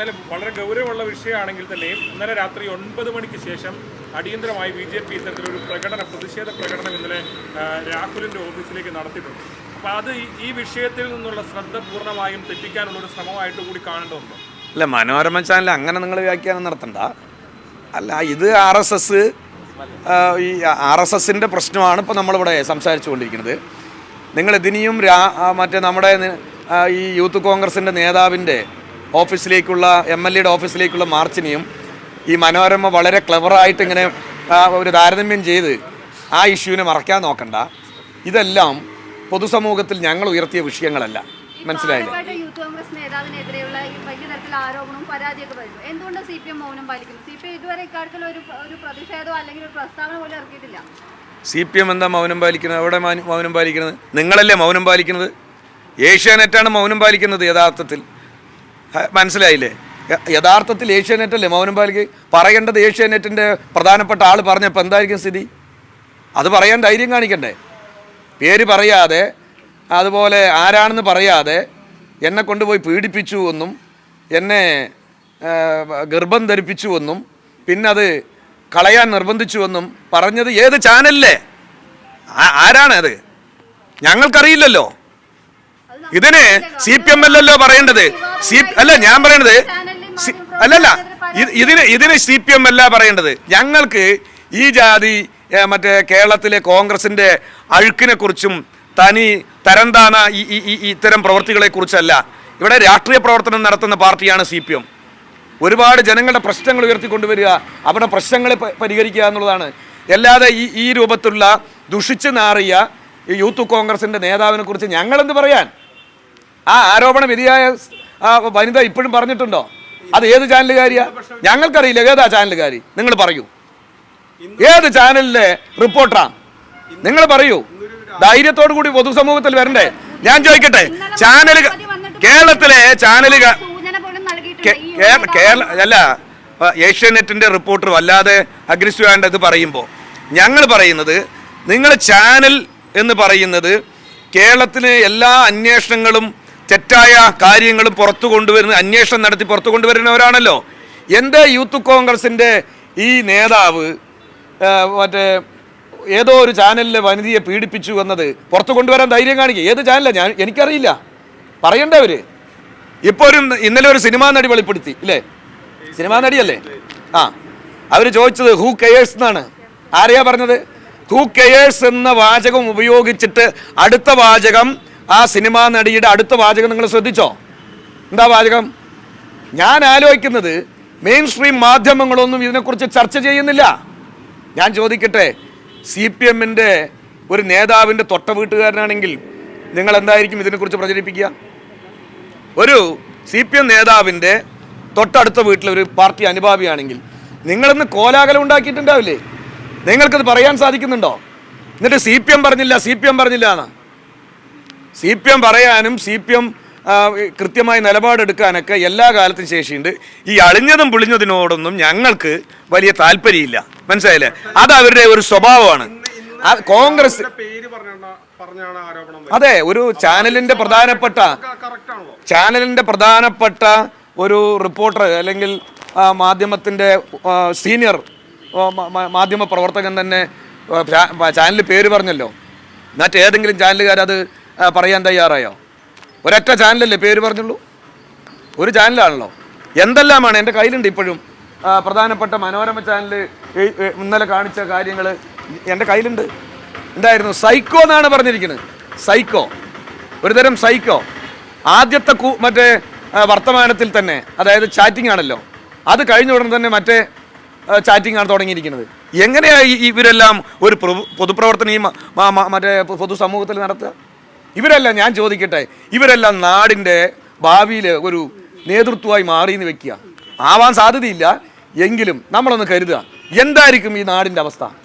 എന്നാലും വളരെ ഗൗരവമുള്ള വിഷയമാണെങ്കിൽ തന്നെയും ഇന്നലെ രാത്രി ഒൻപത് മണിക്ക് ശേഷം അടിയന്തരമായി ബി ജെ പി ഇത്തരത്തിലൊരു പ്രകടനം പ്രതിഷേധ പ്രകടനം ഇന്നലെ രാഹുലിന്റെ ഓഫീസിലേക്ക് നടത്തിയിട്ടുണ്ട്. അപ്പോൾ അത് ഈ- വിഷയത്തിൽ നിന്നുള്ള ശ്രദ്ധ പൂർണമായും തെറ്റിക്കാനുള്ള ഒരു ശ്രമമായിട്ട് കൂടി കാണേണ്ടതുണ്ടോ? അല്ല മനോരമ ചാനൽ അങ്ങനെ നിങ്ങൾ വ്യാഖ്യാനം നടത്തണ്ട. അല്ല ഇത് ആർ എസ് എസ് ഈ ആർ എസ് എസിന്റെ പ്രശ്നമാണ് ഇപ്പോൾ നമ്മളിവിടെ സംസാരിച്ചു കൊണ്ടിരിക്കുന്നത് നിങ്ങൾ ഇതിനിയും രാ മറ്റേ നമ്മുടെ ഈ യൂത്ത് കോൺഗ്രസിന്റെ നേതാവിന്റെ ഓഫീസിലേക്കുള്ള എം എൽ എയുടെ ഓഫീസിലേക്കുള്ള മാർച്ചിനെയും ഈ മനോരമ വളരെ ക്ലവറായിട്ട് ഇങ്ങനെ ഒരു താരതമ്യം ചെയ്ത് ആ ഇഷ്യൂവിനെ മറക്കാൻ നോക്കണ്ട. ഇതെല്ലാം പൊതുസമൂഹത്തിൽ ഞങ്ങൾ ഉയർത്തിയ വിഷയങ്ങളല്ല. മനസ്സിലായില്ലേ? സി പി എം എന്താ മൗനം പാലിക്കുന്നത്? എവിടെ മൗനം പാലിക്കുന്നത്? നിങ്ങളല്ലേ മൗനം പാലിക്കുന്നത്? ഏഷ്യാനെറ്റാണ് മൗനം പാലിക്കുന്നത് യഥാർത്ഥത്തിൽ. മനസ്സിലായില്ലേ? യഥാർത്ഥത്തിൽ ഏഷ്യാനെറ്റല്ലേ മൗനം പാലിക്ക് പറയേണ്ടത് ഏഷ്യാനെറ്റിന്റെ പ്രധാനപ്പെട്ട ആൾ പറഞ്ഞപ്പോൾ എന്തായിരിക്കും സ്ഥിതി? അത് പറയാൻ ധൈര്യം കാണിക്കണ്ടേ? പേര് പറയാതെ അതുപോലെ ആരാണെന്ന് പറയാതെ എന്നെ കൊണ്ടുപോയി പീഡിപ്പിച്ചു എന്നും എന്നെ ഗർഭം ധരിപ്പിച്ചു എന്നും പിന്നെ അത് കളയാൻ നിർബന്ധിച്ചു എന്നും പറഞ്ഞത് ഏത് ചാനലിലെ? ആരാണത് ഞങ്ങൾക്കറിയില്ലല്ലോ. ഇതിന് സി പി എം അല്ലല്ലോ പറയേണ്ടത്? സി അല്ല ഞാൻ പറയണത് അല്ലല്ല ഇത് ഇതിന് ഇതിന് സി പി എം അല്ല പറയേണ്ടത്. ഞങ്ങൾക്ക് ഈ ജാതി മറ്റേ കേരളത്തിലെ കോൺഗ്രസിന്റെ അഴുക്കിനെ കുറിച്ചും തനി തരംതാന ഈ ഇത്തരം പ്രവർത്തികളെ കുറിച്ചല്ല. ഇവിടെ രാഷ്ട്രീയ പ്രവർത്തനം നടത്തുന്ന പാർട്ടിയാണ് സി പി എം. ഒരുപാട് ജനങ്ങളുടെ പ്രശ്നങ്ങൾ ഉയർത്തിക്കൊണ്ടുവരിക അവരുടെ പ്രശ്നങ്ങളെ പരിഹരിക്കുക എന്നുള്ളതാണ്. അല്ലാതെ ഈ ഈ രൂപത്തിലുള്ള ദുഷിച്ച് നാറിയ യൂത്ത് കോൺഗ്രസിന്റെ നേതാവിനെ കുറിച്ച് ഞങ്ങളെന്ത് പറയാൻ? ആ ആരോപണ വിധിയായ വനിത ഇപ്പോഴും പറഞ്ഞിട്ടുണ്ടോ? അത് ഏത് ചാനലുകാരിയാ? ഞങ്ങൾക്കറിയില്ല ഏതാ ചാനലുകാരി? നിങ്ങൾ പറയൂ. ഏത് ചാനലിലെ റിപ്പോർട്ടറാ? നിങ്ങൾ പറയൂ. ധൈര്യത്തോടു കൂടി പൊതുസമൂഹത്തിൽ വരണ്ടേ? ഞാൻ ചോദിക്കട്ടെ ചാനൽ കേരളത്തിലെ ഒരു കേരള അല്ല ഏഷ്യാനെറ്റിന്റെ റിപ്പോർട്ടർ അല്ലാതെ അഗ്രസീവ് ആണ്ട് ഇത് പറയുമ്പോൾ ഞങ്ങൾ പറയുന്നത് നിങ്ങൾ ചാനൽ എന്ന് പറയുന്നത് കേരളത്തിലെ എല്ലാ അന്വേഷണങ്ങളും തെറ്റായ കാര്യങ്ങളും പുറത്തു കൊണ്ടുവരുന്ന അന്വേഷണം നടത്തി പുറത്തു കൊണ്ടുവരുന്നവരാണല്ലോ. എന്റെ യൂത്ത് കോൺഗ്രസിന്റെ ഈ നേതാവ് മറ്റേ ഏതോ ഒരു ചാനലിലെ വനിതയെ പീഡിപ്പിച്ചു എന്നത് പുറത്തു കൊണ്ടുവരാൻ ധൈര്യം കാണിക്കുക. ഏത് ചാനലാണ് ഞാൻ എനിക്കറിയില്ല. പറയണ്ടേ അവർ? ഇപ്പോൾ ഒരു ഇന്നലെ ഒരു സിനിമാ നടി വെളിപ്പെടുത്തി ഇല്ലേ? സിനിമാ നടിയല്ലേ? ആ. അവർ ചോദിച്ചത് ഹൂ കെയേഴ്സ് എന്നാണ്. ആരെയാ പറഞ്ഞത്? ഹൂ കെയേഴ്സ് എന്ന വാചകം ഉപയോഗിച്ചിട്ട് അടുത്ത വാചകം ആ സിനിമാ നടിയുടെ അടുത്ത വാചകം നിങ്ങൾ ശ്രദ്ധിച്ചോ? എന്താ വാചകം? ഞാൻ ആലോചിക്കുന്നത് മെയിൻ സ്ട്രീം മാധ്യമങ്ങളൊന്നും ഇതിനെക്കുറിച്ച് ചർച്ച ചെയ്യുന്നില്ല. ഞാൻ ചോദിക്കട്ടെ സി പി എമ്മിന്റെ ഒരു നേതാവിന്റെ തൊട്ട വീട്ടുകാരനാണെങ്കിൽ നിങ്ങൾ എന്തായിരിക്കും ഇതിനെക്കുറിച്ച് പ്രചരിപ്പിക്കുക? ഒരു സി പി എം നേതാവിന്റെ തൊട്ടടുത്ത വീട്ടിലൊരു പാർട്ടി അനുഭാവിയാണെങ്കിൽ നിങ്ങളിന്ന് കോലാഹലം ഉണ്ടാക്കിയിട്ടുണ്ടാവില്ലേ? നിങ്ങൾക്കത് പറയാൻ സാധിക്കുന്നുണ്ടോ? എന്നിട്ട് സി പി എം പറഞ്ഞില്ല സി പി എം പറഞ്ഞില്ല എന്ന്. സി പി എം പറയാനും സി പി എം കൃത്യമായി നിലപാടെടുക്കാനൊക്കെ എല്ലാ കാലത്തും ശേഷിയുണ്ട്. ഈ അളിഞ്ഞതും പുളിഞ്ഞതിനോടൊന്നും ഞങ്ങൾക്ക് വലിയ താല്പര്യമില്ല. മനസ്സിലായില്ലേ? അത് അവരുടെ ഒരു സ്വഭാവമാണ്. കോൺഗ്രസ് അതെ ഒരു ചാനലിന്റെ പ്രധാനപ്പെട്ട ചാനലിന്റെ പ്രധാനപ്പെട്ട ഒരു റിപ്പോർട്ടർ അല്ലെങ്കിൽ മാധ്യമത്തിന്റെ സീനിയർ മാധ്യമ പ്രവർത്തകൻ തന്നെ ചാനൽ പേര് പറഞ്ഞല്ലോ. മറ്റേതെങ്കിലും ചാനലുകാർ അത് പറയാൻ തയ്യാറായോ? ഒരൊറ്റ ചാനലല്ലേ പേര് പറഞ്ഞുള്ളൂ? ഒരു ചാനലാണല്ലോ. എന്തെല്ലാമാണ് എന്റെ കയ്യിലുണ്ട് ഇപ്പോഴും? പ്രധാനപ്പെട്ട മനോരമ ചാനൽ ഇന്നലെ കാണിച്ച കാര്യങ്ങൾ എന്റെ കയ്യിലുണ്ട്. എന്തായിരുന്നു? സൈക്കോ എന്നാണ് പറഞ്ഞിരിക്കുന്നത്. സൈക്കോ. ഒരുതരം സൈക്കോ. ആദ്യത്തെ മറ്റേ വർത്തമാനത്തിൽ തന്നെ അതായത് ചാറ്റിംഗ് ആണല്ലോ. അത് കഴിഞ്ഞ ഉടനെ തന്നെ മറ്റേ ചാറ്റിംഗ് ആണ് തുടങ്ങിയിരിക്കുന്നത്. എങ്ങനെയാണ് ഇവരെല്ലാം ഒരു പൊതുപ്രവർത്തനം ഈ മറ്റേ പൊതുസമൂഹത്തിൽ നടത്തുക? ഇവരെല്ലാം ഞാൻ ചോദിക്കട്ടെ ഇവരെല്ലാം നാടിന്റെ ഭാവിയിൽ ഒരു നേതൃത്വമായി മാറി എന്ന് വെക്കുക. ആവാൻ സാധ്യതയില്ല എങ്കിലും നമ്മളൊന്ന് കരുതുക. എന്തായിരിക്കും ഈ നാടിന്റെ അവസ്ഥ?